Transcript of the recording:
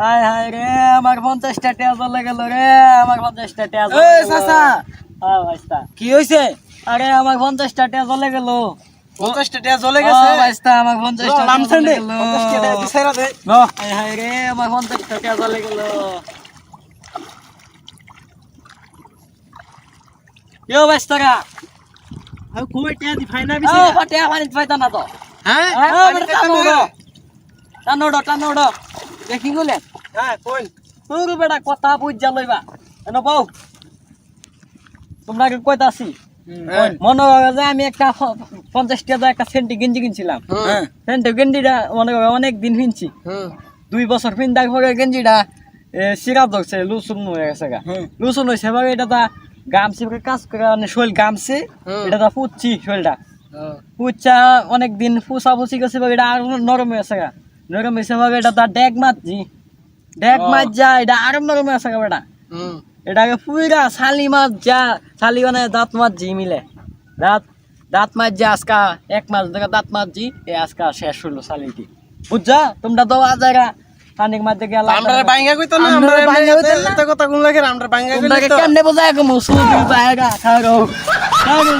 হায় হায় রে আমার পঞ্চাশটা টেয়া চলে গেল রে আমার পঞ্চাশটা টেয়া এই চাচা। ভাইস্তা কি হইছে? আরে আমার পঞ্চাশটা চলে গেল। পঞ্চাশটা গেছে? ভাইস্তা আমার পঞ্চাশটা চলে গেল। পঞ্চাশটা টাকা হায় হায় রে আমার পঞ্চাশটা টেয়া চলে গেল। ইয়ো ভাইস্তারা আমি কই টাকা দি ফাইনা ও ফাটিয়া পানিত না তো। হ্যাঁ? হ্যাঁ টানো টানো টানো দেখি গলে। হ্যাঁ তোর বেটা কথা বুঝা লইবা। এন বউ তোমরা কইতা আছি মনে করো যে আমি একটা পঞ্চাশ টাকা একটা সেন্টি গেঞ্জি কিনছিলাম। হ্যাঁ। সেন্টি গেঞ্জিটা মনে করো অনেক দিন কিনছি। হ্যাঁ দুই বছর পিন্দার পরে গেঞ্জিটা সিরাপ ধরছে লুসুন হয়ে গেছে গা। লুসুন হয়েছে এবার এটা তা গামছি কাজ করে মানে শৈল গামছে। এটা তা ফুটছি শৈলটা। অনেক দিন ফুসা ফুসি গেছে এবার এটা আর নরম হয়েছে গা। নরম এবার এটা তা ডেক মারছি। ডেক। মার যা এটা আরও নরম গা বেটা। এটাকে পুরা শালি মাছ যা শালি মানে দাঁত জি মিলে। দাঁত দাঁত যা আজকা এক মাস ধরে দাঁত জি এ আজকা শেষ হলো শালিটি। বুঝছা? তোমরা তো আজারা পানিক মাছ দেখে আমরা বাইঙ্গা কইতো না আমরা বাইঙ্গা কইতো না। এত কথা কোন লাগে আমরা বাইঙ্গা তোমরা কইতো কেমনে বোঝায় কমু সুদি বাইগা খারো সুদি